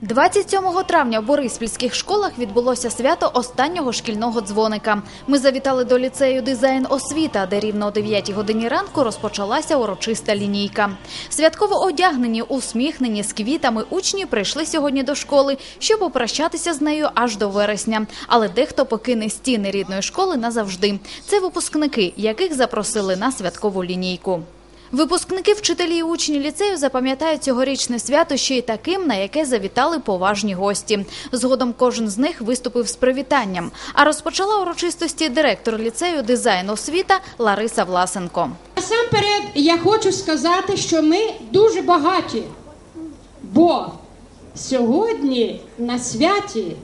27 травня в Бориспільських школах відбулося свято останнього шкільного дзвоника. Ми завітали до ліцею дизайн освіта, де рівно о 9 годині ранку розпочалася урочиста лінійка. Святково одягнені, усміхнені з квітами учні прийшли сьогодні до школи, щоб попрощатися з нею аж до вересня. Але дехто покине стіни рідної школи назавжди. Це випускники, яких запросили на святкову лінійку. Випускники, вчителі і учні ліцею запам'ятають цьогорічне свято ще й таким, на яке завітали поважні гості. Згодом кожен з них виступив з привітанням. А розпочала урочистості директор ліцею дизайн освіта Лариса Власенко. Насамперед я хочу сказати, що ми дуже багаті, бо сьогодні на святі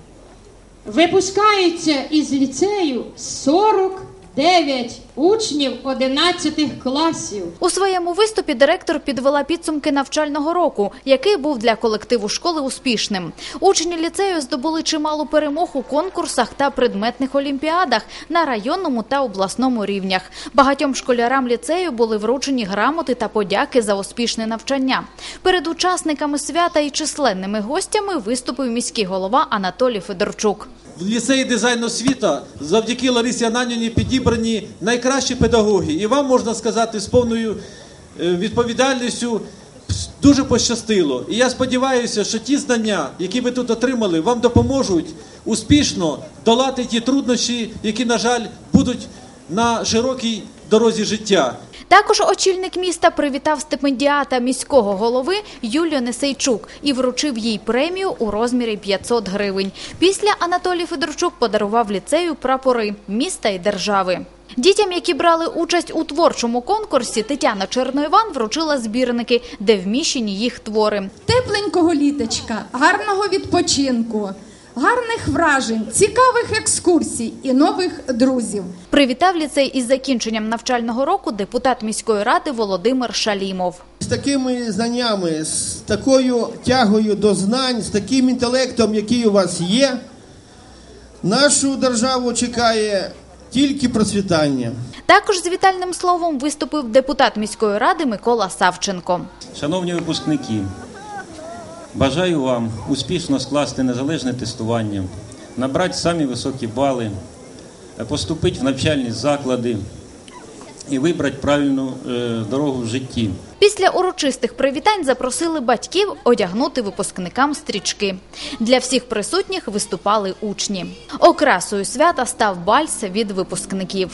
випускається із ліцею 49 учнів 11 класів. У своєму виступі директор підвела підсумки навчального року, який був для колективу школи успішним. Учні ліцею здобули чимало перемог у конкурсах та предметних олімпіадах на районному та обласному рівнях. Багатьом школярам ліцею були вручені грамоти та подяки за успішне навчання. Перед учасниками свята і численними гостями виступив міський голова Анатолій Федорчук. В ліцеї дизайн освіта завдяки Ларисі Ананівні підібрані найкращі педагоги. І вам можна сказати з повною е, відповідальністю дуже пощастило. І я сподіваюся, що ті знання, які ви тут отримали, вам допоможуть успішно долати ті труднощі, які, на жаль, будуть на широкій дорозі життя. Також очільник міста привітав стипендіата міського голови Юлію Несейчук і вручив їй премію у розмірі 500 гривень. Після Анатолій Федорчук подарував ліцею прапори міста і держави. Дітям, які брали участь у творчому конкурсі, Тетяна Черноїван вручила збірники, де вміщені їх твори. тепленького літочка, гарного відпочинку, гарних вражень, цікавих екскурсій і нових друзів. Привітав ліцей із закінченням навчального року депутат міської ради Володимир Шалімов. З такими знаннями, з такою тягою до знань, з таким інтелектом, який у вас є, нашу державу чекає тільки процвітання. Також з вітальним словом виступив депутат міської ради Микола Савченко. Шановні випускники, бажаю вам успішно скласти незалежне тестування, набрати самі високі бали, поступити в навчальні заклади і вибрати правильну е, дорогу в житті. Після урочистих привітань запросили батьків одягнути випускникам стрічки. Для всіх присутніх виступали учні. Окрасою свята став вальс від випускників.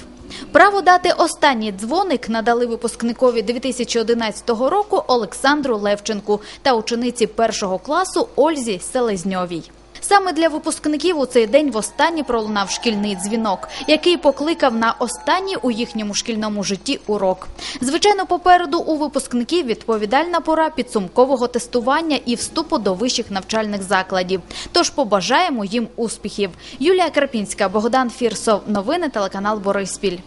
Право дати останній дзвоник надали випускникові 2011 року Олександру Левченку та учениці першого класу Ользі Селезньовій. Саме для випускників у цей день востаннє пролунав шкільний дзвінок, який покликав на останній у їхньому шкільному житті урок. Звичайно, попереду у випускників відповідальна пора підсумкового тестування і вступу до вищих навчальних закладів. Тож побажаємо їм успіхів. Юлія Карпінська, Богдан Фірсов. Новини телеканал Бориспіль.